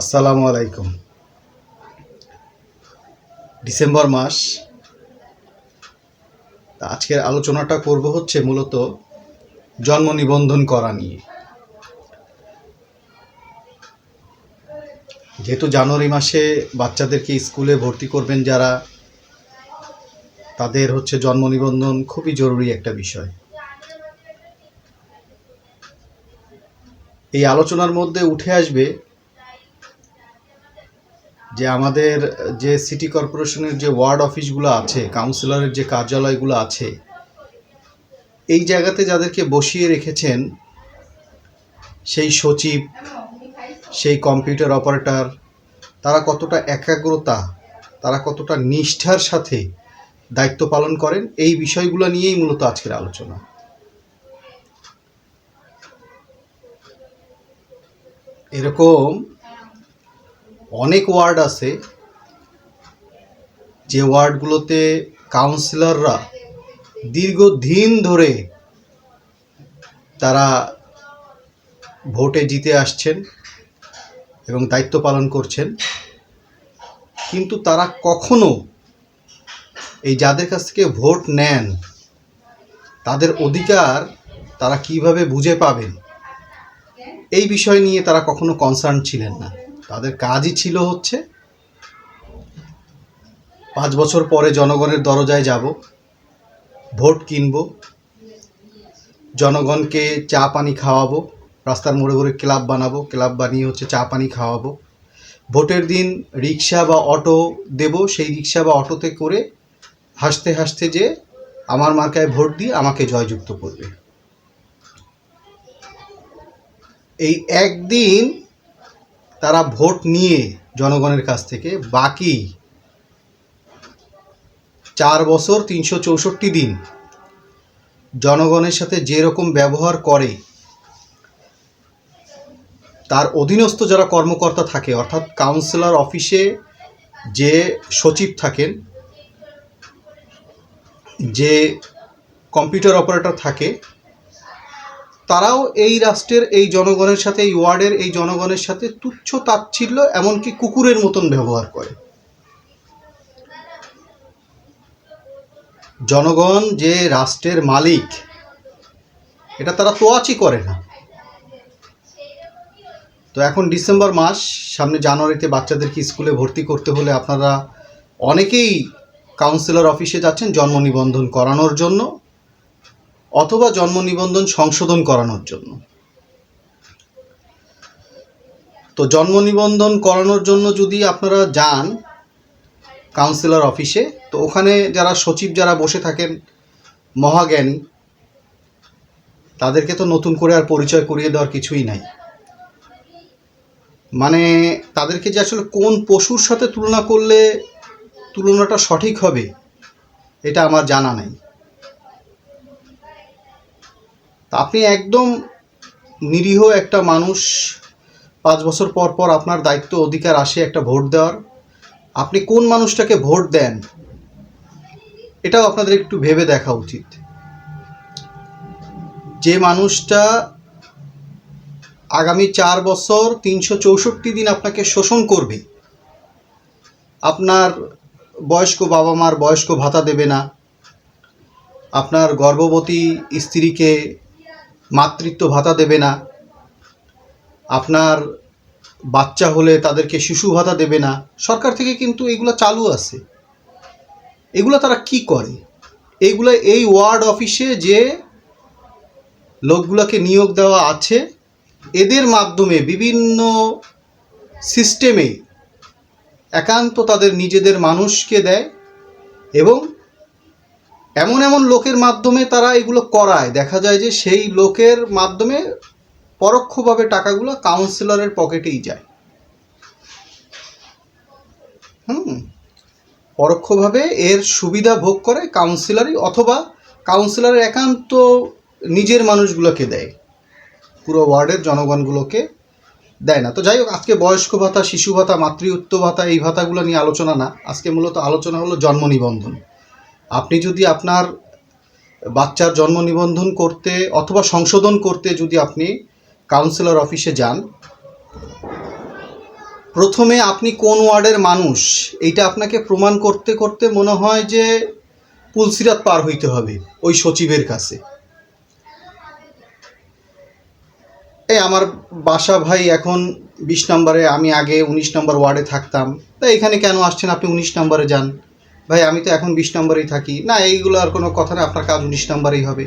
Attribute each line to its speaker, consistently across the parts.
Speaker 1: আসসালামু আলাইকুম। ডিসেম্বর মাস। আজকের আলোচনাটা করব হচ্ছে মূলত জন্ম নিবন্ধন করা নিয়ে। যেহেতু জানুয়ারি মাসে বাচ্চাদেরকে স্কুলে ভর্তি করবেন যারা, তাদের হচ্ছে জন্ম নিবন্ধন খুবই জরুরি একটা বিষয়। এই আলোচনার মধ্যে উঠে আসবে যে আমাদের, যে সিটি কর্পোরেশনের যে ওয়ার্ড অফিসগুলো আছে কাউন্সিলরের যে কার্যালয়গুলো আছে, এই জায়গাতে যাদেরকে বসিয়ে রেখেছেন সেই সচিব, সেই কম্পিউটার অপারেটর তারা কতটা একাগ্রতা, তারা কতটা নিষ্ঠার সাথে দায়িত্ব পালন করেন, এই বিষয়গুলো নিয়েই মূলত আজকের আলোচনা। এরকম অনেক ওয়ার্ড আছে। যে ওয়ার্ডগুলোতে কাউন্সিলররা দীর্ঘদিন ধরে তারা ভোটে জিতে আসছেন এবং দায়িত্ব পালন করছেন। কিন্তু তারা কখনো এই যাদের কাছ থেকে ভোট নেন, তাদের অধিকার তারা কীভাবে বুঝে পাবেন? এই বিষয় নিয়ে তারা কখনো কনসার্ন ছিলেন না। তাদের কাজই ছিল হচ্ছে পাঁচ বছর পরে জনগণের দরজায় যাব, ভোট কিনব, জনগণকে চা পানি খাওয়াবো, রাস্তার মোড়ে মোড়ে ক্লাব বানাবো, ক্লাব বানিয়ে হচ্ছে চা পানি খাওয়াবো। ভোটের দিন রিক্সা বা অটো দেব, সেই রিক্সা বা অটোতে করে হাসতে হাসতে যে আমার মার্কায় ভোট দিয়ে আমাকে জয়যুক্ত করবে। এই একদিন তারা ভোট নিয়ে জনগণের কাছ থেকে বাকি চার বছর তিনশো চৌষট্টি দিন জনগণের সাথে যেরকম ব্যবহার করে, তার অধীনস্থ যারা কর্মকর্তা থাকে, অর্থাৎ কাউন্সিলর অফিসে যে সচিব থাকেন, যে কম্পিউটার অপারেটর থাকে তারাও এই রাষ্ট্রের, এই জনগণের সাথে, এই ওয়ার্ডের, এই জনগণের সাথে তুচ্ছ তাচ্ছিল্য, এমনকি কুকুরের মতন ব্যবহার করে। জনগণ যে রাষ্ট্রের মালিক, এটা তারা তোয়াচি করে না। তো এখন ডিসেম্বর মাস, সামনে জানুয়ারিতে বাচ্চাদেরকে স্কুলে ভর্তি করতে হলে আপনারা অনেকেই কাউন্সিলর অফিসে যাচ্ছেন, জন্ম নিবন্ধন করানোর জন্য। অথবা জন্ম নিবন্ধন সংশোধন করানোর জন্য। তো জন্ম নিবন্ধন করানোর জন্য যদি আপনারা যান কাউন্সিলর অফিসে তো ওখানে যারা সচিব যারা বসে থাকেন, মহাজ্ঞানী, তাদেরকে তো নতুন করে আর পরিচয় করিয়ে দেওয়ার কিছুই নাই। মানে তাদেরকে যে আসলে কোন পশুর সাথে তুলনা করলে তুলনাটা সঠিক হবে, এটা আমার জানা নেই। তা আপনি একদম নিরীহ একটা মানুষ, পাঁচ বছর পর পর আপনার দায়িত্ব, অধিকার আসে একটা ভোট দেওয়ার। আপনি কোন মানুষটাকে ভোট দেন, এটাও আপনাদের একটু ভেবে দেখা উচিত। যে মানুষটা আগামী চার বছর তিনশো চৌষট্টি দিন আপনাকে শোষণ করবে, আপনার বয়স্ক বাবা মার বয়স্ক ভাতা দেবে না, আপনার গর্ভবতী স্ত্রীকে মাতৃত্ব ভাতা দেবে না। আপনার বাচ্চা হলে তাদেরকে শিশু ভাতা দেবে না। সরকার থেকে কিন্তু এগুলো চালু আছে। এগুলো তারা কি করে? এইগুলো এই ওয়ার্ড অফিসে যে লোকগুলোকে নিয়োগ দেওয়া আছে, এদের মাধ্যমে বিভিন্ন সিস্টেমে একান্ত তাদের নিজেদের মানুষকে দেয় এবং এমন এমন লোকের মাধ্যমে তারা এগুলো করায়। দেখা যায় যে সেই লোকের মাধ্যমে পরোক্ষভাবে টাকাগুলো কাউন্সিলরের পকেটেই যায়। হুম? পরোক্ষভাবে এর সুবিধা ভোগ করে কাউন্সিলরই অথবা কাউন্সিলরের একান্ত নিজের মানুষগুলোকে দেয়। পুরো ওয়ার্ডের জনগণগুলোকে দেয় না। তো যাই হোক, আজকে বয়স্ক ভাতা, শিশু ভাতা, মাতৃত্ব ভাতা, এই ভাতাগুলো নিয়ে আলোচনা না। আজকে মূলত আলোচনা হলো জন্ম নিবন্ধন। আপনি যদি আপনার বাচ্চার জন্ম নিবন্ধন করতে অথবা সংশোধন করতে যদি আপনি কাউন্সিলর অফিসে যান, প্রথমে আপনি কোন ওয়ার্ডের মানুষ? এইটা আপনাকে প্রমাণ করতে করতে মনে হয় যে পুলসিরাত পার হইতে হবে ওই সচিবের কাছে। এই আমার বাসা ভাই এখন বিশ নম্বরে, আমি আগে উনিশ নম্বর ওয়ার্ডে থাকতাম। তা এখানে কেন আসছেন? আপনি উনিশ নম্বরে যান। ভাই, আমি তো এখন বিশ নম্বরেই থাকি। না, এইগুলো আর কোনো কথা না, আপনার কাজ উনিশ নম্বরেই হবে।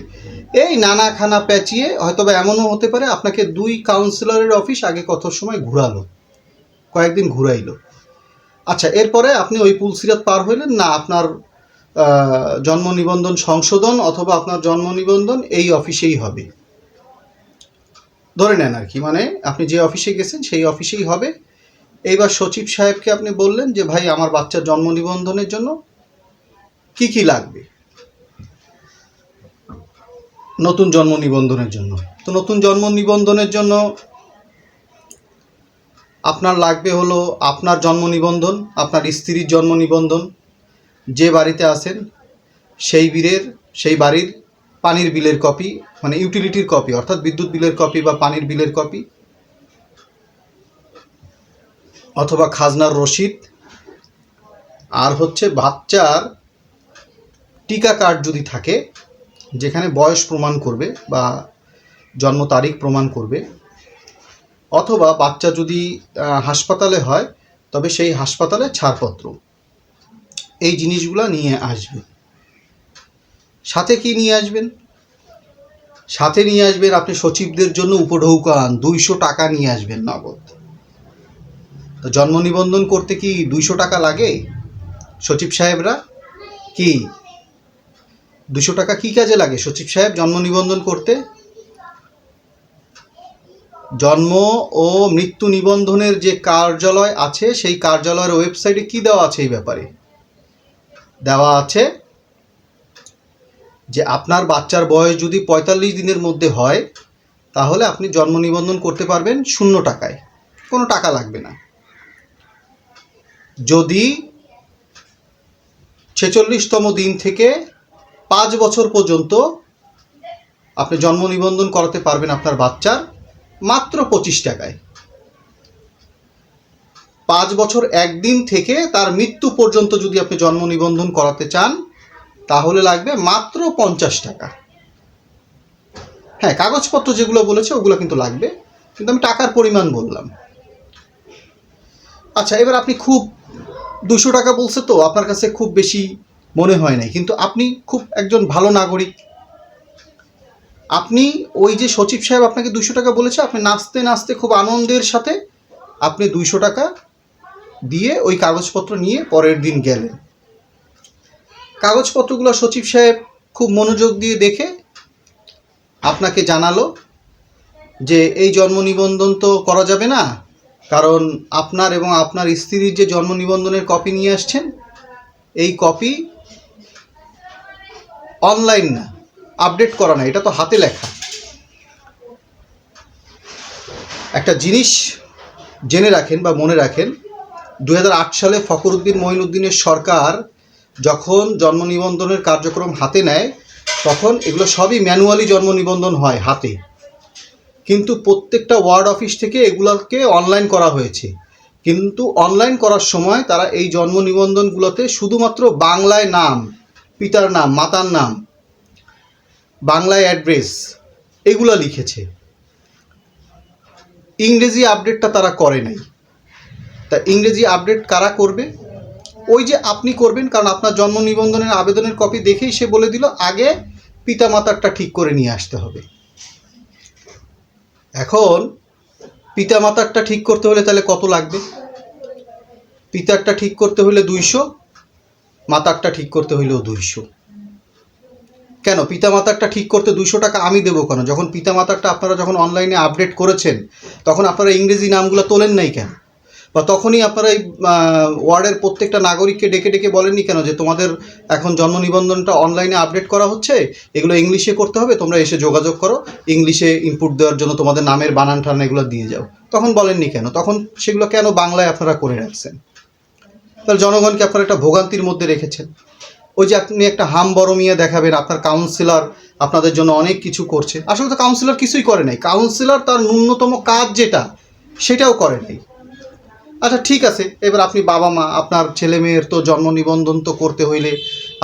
Speaker 1: এই নানা খানা পেঁচিয়ে হয়তো বা এমনও হতে পারে, আপনাকে দুই কাউন্সিলরের অফিস আগে কত সময় ঘুরালো? কয়েকদিন ঘুরাইলো। আচ্ছা এরপরে আপনি ওই পুলসিরাত পার হইলেন, না, আপনার জন্ম নিবন্ধন সংশোধন অথবা আপনার জন্ম নিবন্ধন এই অফিসেই হবে। ধরে নেন আর কি মানে আপনি যে অফিসে গেছেন, সেই অফিসেই হবে। এইবার সচিব সাহেবকে আপনি বললেন যে, ভাই, আমার বাচ্চার জন্ম নিবন্ধনের জন্য কি কি লাগবে? নতুন জন্ম নিবন্ধনের জন্য। তো নতুন জন্ম নিবন্ধনের জন্য আপনার লাগবে হলো আপনার জন্ম নিবন্ধন, আপনার স্ত্রীর জন্ম নিবন্ধন। যে বাড়িতে আছেন, সেই বীরের, সেই বাড়ির পানির বিলের কপি মানে ইউটিলিটির কপি, অর্থাৎ বিদ্যুৎ বিলের কপি বা পানির বিলের কপি অথবা খাজনার রসিদ। আর হচ্ছে বাচ্চার টিকা কার্ড যদি থাকে, যেখানে বয়স প্রমাণ করবে বা জন্ম তারিখ প্রমাণ করবে, অথবা বাচ্চা যদি হাসপাতালে হয়, তবে সেই হাসপাতালে ছাড়পত্র। এই জিনিসগুলো নিয়ে আসবে। সাথে কি নিয়ে আসবেন? সাথে নিয়ে আসবেন আপনি সচিবদের জন্য উপঢৌকান, দুইশো টাকা নিয়ে আসবেন নগদ। তো জন্ম নিবন্ধন করতে কি দুইশো টাকা লাগে? সচিব সাহেবরা? কি? দুশো টাকা কি কাজে লাগে সচিব সাহেব জন্ম নিবন্ধন করতে? জন্ম ও মৃত্যু নিবন্ধনের যে কার্যালয় আছে, সেই কার্যালয়ের ওয়েবসাইটে কি দেওয়া আছে এই ব্যাপারে? দেওয়া আছে যে আপনার বাচ্চার বয়স যদি পঁয়তাল্লিশ দিনের মধ্যে হয়, তাহলে আপনি জন্ম নিবন্ধন করতে পারবেন শূন্য টাকায়। কোনো টাকা লাগবে না। যদি ছেচল্লিশতম দিন থেকে পাঁচ বছর পর্যন্ত আপনি জন্ম নিবন্ধন করাতে পারবেন আপনার বাচ্চার মাত্র পঁচিশ টাকায়। পাঁচ বছর একদিন থেকে তার মৃত্যু পর্যন্ত যদি আপনি জন্ম নিবন্ধন করাতে চান, তাহলে লাগবে মাত্র পঞ্চাশ টাকা। হ্যাঁ কাগজপত্র যেগুলো বলেছে, ওগুলো কিন্তু লাগবে। কিন্তু আমি টাকার পরিমাণ বললাম। আচ্ছা এবার আপনি খুব দুশো টাকা বলছে তো, আপনার কাছে খুব বেশি মনে হয় নাই। কিন্তু আপনি খুব একজন ভালো নাগরিক। আপনি ওই যে সচিব সাহেব আপনাকে দুশো টাকা বলেছে, আপনি নাচতে নাচতে খুব আনন্দের সাথে আপনি দুইশো টাকা দিয়ে ওই কাগজপত্র নিয়ে পরের দিন গেলেন। কাগজপত্রগুলো সচিব সাহেব খুব মনোযোগ দিয়ে দেখে আপনাকে জানালো যে, এই জন্ম নিবন্ধন তো করা যাবে না কারণ আপনার এবং আপনার স্ত্রীর যে জন্ম নিবন্ধনের কপি নিয়ে আসছেন, এই কপি অনলাইন না আপডেট করা না, এটা তো হাতে লেখা। একটা জিনিস জেনে রাখেন বা মনে রাখেন দু হাজার আট সালে ফখরুদ্দিন মঈনুদ্দিনের সরকার যখন জন্ম নিবন্ধনের কার্যক্রম হাতে নেয়, তখন এগুলো সবই ম্যানুয়ালি জন্ম নিবন্ধন হয় হাতে। কিন্তু প্রত্যেকটা ওয়ার্ড অফিস থেকে এগুলোকে অনলাইন করা হয়েছে। কিন্তু অনলাইন করার সময় তারা এই জন্ম নিবন্ধনগুলোতে শুধুমাত্র বাংলায় নাম, পিতার নাম, মাতার নাম, বাংলায় অ্যাড্রেস এগুলো লিখেছে। ইংরেজি আপডেটটা তারা করে নাই। তা ইংরেজি আপডেট কারা করবে? ওই যে আপনি করবেন, কারণ আপনার জন্ম নিবন্ধনের আবেদনের কপি দেখেই সে বলে দিল, আগে পিতা মাতারটা ঠিক করে নিয়ে আসতে হবে। এখন পিতা মাতারটা ঠিক করতে হলে তাহলে কত লাগবে? পিতারটা ঠিক করতে হলে দুইশো, মাতারটা ঠিক করতে হইলেও দুইশো। কেন? পিতা মাতারটা ঠিক করতে দুশো টাকা আমি দেবো কেন? যখন পিতা মাতারটা আপনারা যখন অনলাইনে আপডেট করেছেন, তখন আপনারা ইংরেজি নামগুলো তোলেন নাই কেন? বা তখনই আপনারা এই ওয়ার্ডের প্রত্যেকটা নাগরিককে ডেকে ডেকে বলেননি কেন যে তোমাদের এখন জন্ম নিবন্ধনটা অনলাইনে আপডেট করা হচ্ছে? এগুলো ইংলিশে করতে হবে, তোমরা এসে যোগাযোগ করো ইংলিশে ইনপুট দেওয়ার জন্য তোমাদের নামের বানান টান এগুলো দিয়ে যাও। তখন বলেননি কেন? তখন সেগুলো কেন বাংলায় আপনারা করে রাখছেন? তাহলে জনগণকে আপনারা একটা ভোগান্তির মধ্যে রেখেছেন? ওই যে আপনি একটা হাম বরমিয়া দেখাবেন, আপনার কাউন্সিলর আপনাদের জন্য অনেক কিছু করছে। আসলে তো কাউন্সিলর কিছুই করে নাই। কাউন্সিলর তার ন্যূনতম কাজ যেটা, সেটাও করে নাই। আচ্ছা ঠিক আছে। এবার আপনি বাবা মা, আপনার ছেলে মেয়ের তো জন্ম নিবন্ধন তো করতে হইলে,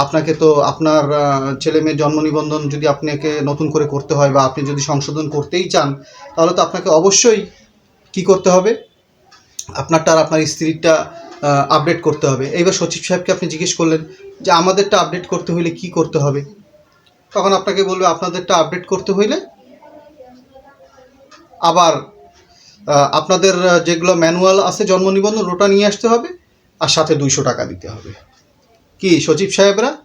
Speaker 1: আপনাকে তো আপনার ছেলে মেয়ের জন্ম নিবন্ধন যদি আপনাকে নতুন করে করতে হয় বা আপনি যদি সংশোধন করতেই চান, তাহলে তো আপনাকে অবশ্যই কি করতে হবে? আপনারটা আর আপনার স্ত্রীরটা আপডেট করতে হবে। এইবার সচিব সাহেবকে আপনি জিজ্ঞেস করলেন যে, আমাদেরটা আপডেট করতে হইলে কি করতে হবে? তখন আপনাকে বলবে, আপনাদেরটা আপডেট করতে হইলে আবার আপনাদের যেগুলো ম্যানুয়াল আছে জন্ম নিবন্ধন, ওটা নিয়ে আসতে হবে, আর সাথে দুইশো টাকা দিতে হবে। কি সচিব সাহেবরা?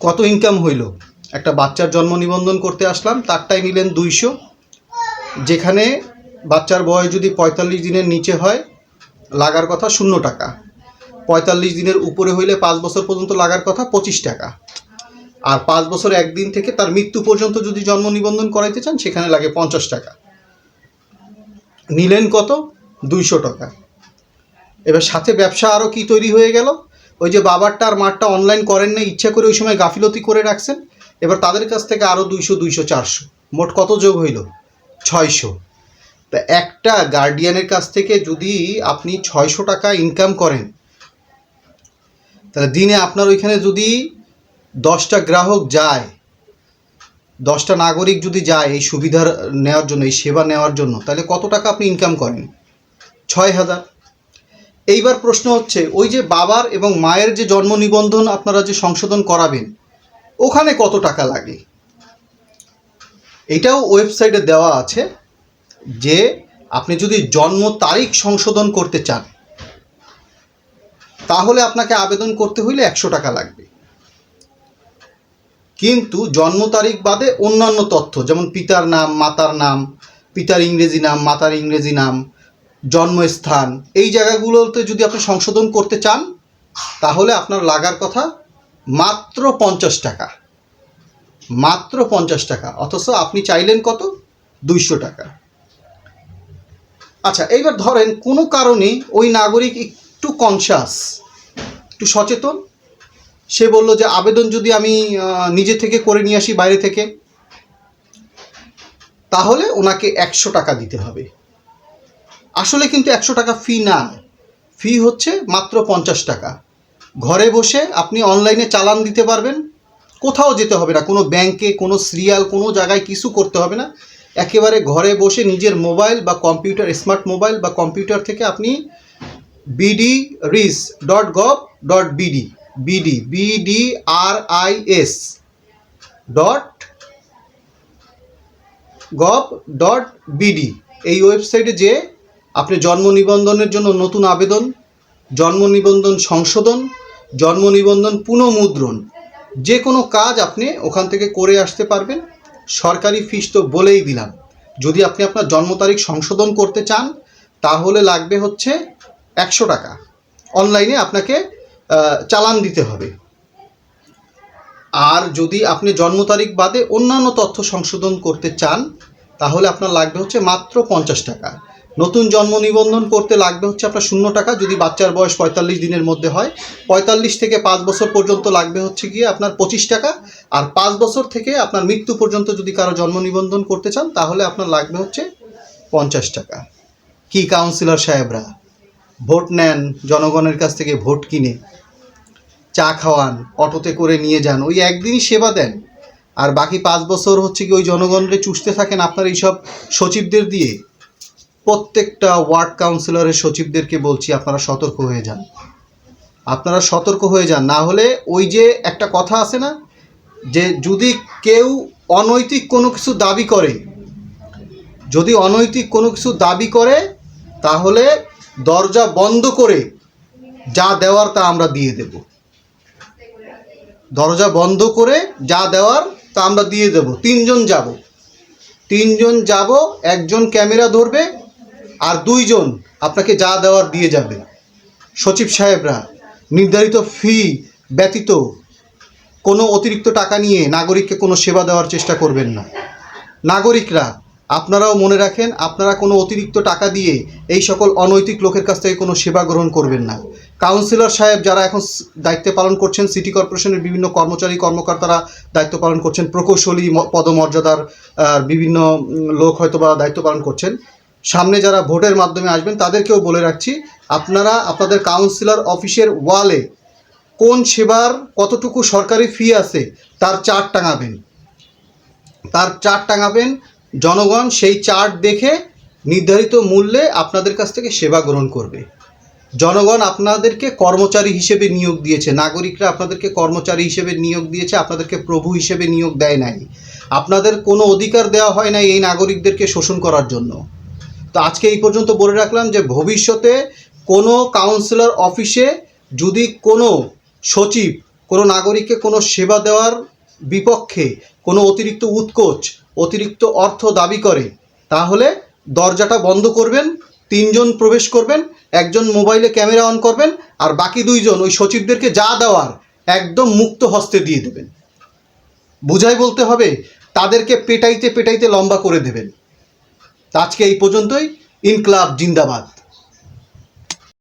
Speaker 1: কত ইনকাম হইল? একটা বাচ্চার জন্ম নিবন্ধন করতে আসলাম, তারটাই নিলেন দুইশো। যেখানে বাচ্চার বয়স যদি পঁয়তাল্লিশ দিনের নিচে হয়, লাগার কথা শূন্য টাকা। পঁয়তাল্লিশ দিনের উপরে হইলে পাঁচ বছর পর্যন্ত লাগার কথা পঁচিশ টাকা। আর পাঁচ বছর একদিন থেকে তার মৃত্যু পর্যন্ত যদি জন্ম নিবন্ধন করাইতে চান, সেখানে লাগে পঞ্চাশ টাকা। নিলেন কত? দুইশো টাকা। এবার সাথে ব্যবসা আরও কি তৈরি হয়ে গেল? ওই যে বাবারটা আর মারটা অনলাইন করেন না ইচ্ছা করে ওই সময় গাফিলতি করে রাখছেন। এবার তাদের কাছ থেকে আরও দুইশো দুইশো, চারশো। মোট কত যোগ হইল? ছয়শো। তা একটা গার্ডিয়ানের কাছ থেকে যদি আপনি ছয়শো টাকা ইনকাম করেন, তাহলে দিনে আপনার ওইখানে যদি দশটা গ্রাহক যায় দশটা নাগরিক যদি যায় এই সুবিধার নেওয়ার জন্য, এই সেবা নেওয়ার জন্য, তাহলে কত টাকা আপনি ইনকাম করেন? ছয় হাজার। এইবার প্রশ্ন হচ্ছে, ওই যে বাবার এবং মায়ের যে জন্ম নিবন্ধন আপনারা যে সংশোধন করাবেন, ওখানে কত টাকা লাগে? এটাও ওয়েবসাইটে দেওয়া আছে যে আপনি যদি জন্ম তারিখ সংশোধন করতে চান, তাহলে আপনাকে আবেদন করতে হইলে একশো টাকা লাগবে। কিন্তু জন্ম তারিখ বাদে অন্যান্য তথ্য, যেমন পিতার নাম, মাতার নাম, পিতার ইংরেজি নাম, মাতার ইংরেজি নাম, জন্মস্থান, এই জায়গাগুলোতে যদি আপনি সংশোধন করতে চান, তাহলে আপনার লাগার কথা মাত্র পঞ্চাশ টাকা। মাত্র পঞ্চাশ টাকা, অথচ আপনি চাইলেন কত? দুইশো টাকা। আচ্ছা এইবার ধরেন কোনো কারণে ওই নাগরিক একটু কনসাস একটু সচেতন সে বলল যে আবেদন যদি আমি নিজে থেকে করে নিয়ে আসি বাইরে থেকে, তাহলে ওনাকে একশো টাকা দিতে হবে। আসলে কিন্তু একশো টাকা ফি না। ফি হচ্ছে মাত্র পঞ্চাশ টাকা। ঘরে বসে আপনি অনলাইনে চালান দিতে পারবেন, কোথাও যেতে হবে না। কোনো ব্যাংকে কোনো সিরিয়াল কোনো জায়গায় কিছু করতে হবে না। একেবারে ঘরে বসে নিজের মোবাইল বা কম্পিউটার স্মার্ট মোবাইল বা কম্পিউটার থেকে আপনি bdris dot gov dot BD BD BD R I S dot gov dot BD এই ওয়েবসাইটে যে আপনি জন্ম নিবন্ধনের জন্য নতুন আবেদন, জন্ম নিবন্ধন সংশোধন, জন্ম নিবন্ধন পুনঃমুদ্রণ, যে কোনো কাজ আপনি ওখান থেকে করে আসতে পারবেন। সরকারি ফিস তো বলেই দিলাম। যদি আপনি আপনার জন্ম তারিখ সংশোধন করতে চান, তাহলে লাগবে হচ্ছে একশো টাকা। অনলাইনে আপনাকে চালান দিতে হবে। আর যদি আপনি জন্ম তারিখ বাদে অন্যান্য তথ্য সংশোধন করতে চান, তাহলে আপনার লাগবে হচ্ছে মাত্র পঞ্চাশ টাকা। নতুন জন্ম নিবন্ধন করতে লাগবে হচ্ছে আপনার শূন্য টাকা, যদি বাচ্চার বয়স পঁয়তাল্লিশ দিনের মধ্যে হয়। পঁয়তাল্লিশ থেকে পাঁচ বছর পর্যন্ত লাগবে হচ্ছে গিয়ে আপনার পঁচিশ টাকা। আর পাঁচ বছর থেকে আপনার মৃত্যু পর্যন্ত যদি কারও জন্ম নিবন্ধন করতে চান, তাহলে আপনার লাগবে হচ্ছে পঞ্চাশ টাকা। কি কাউন্সিলর সাহেবরা? ভোট নেন, জনগণের কাছ থেকে ভোট কিনে। চা খাওয়ান, অটোতে করে নিয়ে যান, ওই একদিনই সেবা দেন। আর বাকি পাঁচ বছর হচ্ছে কি ওই জনগণকে চুষতে থাকেন আপনার এইসব সচিবদের দিয়ে? প্রত্যেকটা ওয়ার্ড কাউন্সিলরের সচিবদেরকে বলছি আপনারা সতর্ক হয়ে যান। আপনারা সতর্ক হয়ে যান, না হলে ওই যে একটা কথা আছে না, যে যদি কেউ অনৈতিক কোনো কিছু দাবি করে, যদি অনৈতিক কোনো কিছু দাবি করে, তাহলে দরজা বন্ধ করে যা দেওয়ার তা আমরা দিয়ে দেব। দরজা বন্ধ করে যা দেওয়ার তা আমরা দিয়ে দেব। তিনজন যাব। তিনজন যাব, একজন ক্যামেরা ধরবে আর দুইজন আপনাকে যা দেওয়ার দিয়ে যাবে। সচিব সাহেবরা, নির্ধারিত ফি ব্যতীত কোনো অতিরিক্ত টাকা নিয়ে নাগরিককে কোনো সেবা দেওয়ার চেষ্টা করবেন না। নাগরিকরা আপনারাও মনে রাখেন, আপনারা কোনো অতিরিক্ত টাকা দিয়ে এই সকল অনৈতিক লোকের কাছ থেকে কোনো সেবা গ্রহণ করবেন না। কাউন্সিলর সাহেব যারা এখন দায়িত্ব পালন করছেন, সিটি কর্পোরেশনের বিভিন্ন কর্মচারী, কর্মকর্তারা দায়িত্ব পালন করছেন, প্রকৌশলী পদমর্যাদার বিভিন্ন লোক হয়তো বা দায়িত্ব পালন করছেন। সামনে যারা ভোটের মাধ্যমে আসবেন, তাদেরকেও বলে রাখছি, আপনারা, আপনাদের কাউন্সিলর অফিসের ওয়ালে কোন সেবার কতটুকু সরকারি ফি আছে, তার চার্ট টাঙাবেন। তার চার্ট টাঙাবেন জনগণ সেই চার্ট দেখে নির্ধারিত মূল্যে আপনাদের কাছ থেকে সেবা গ্রহণ করবে। জনগণ আপনাদেরকে কর্মচারী হিসেবে নিয়োগ দিয়েছে, নাগরিকরা আপনাদেরকে কর্মচারী হিসেবে নিয়োগ দিয়েছে, আপনাদেরকে প্রভু হিসেবে নিয়োগ দেয় নাই। আপনাদের কোনো অধিকার দেওয়া হয় নাই এই নাগরিকদেরকে শোষণ করার জন্য। তো আজকে এই পর্যন্ত বলে রাখলাম যে ভবিষ্যতে কোনো কাউন্সিলর অফিসে যদি কোনো সচিব, কোনো নাগরিককে কোনো সেবা দেওয়ার বিপক্ষে কোনো অতিরিক্ত উৎকোচ অতিরিক্ত অর্থ দাবি করে, তাহলে দরজাটা বন্ধ করবেন, তিনজন প্রবেশ করবেন, একজন মোবাইলে ক্যামেরা অন করবেন, আর বাকি দুইজন ওই সচিবদেরকে যা দেওয়ার একদম মুক্ত হস্তে দিয়ে দেবেন। বুঝাই বলতে হবে, তাদেরকে পেটাইতে পেটাইতে লম্বা করে দেবেন। আজকে এই পর্যন্তই, ইনকলাব জিন্দাবাদ।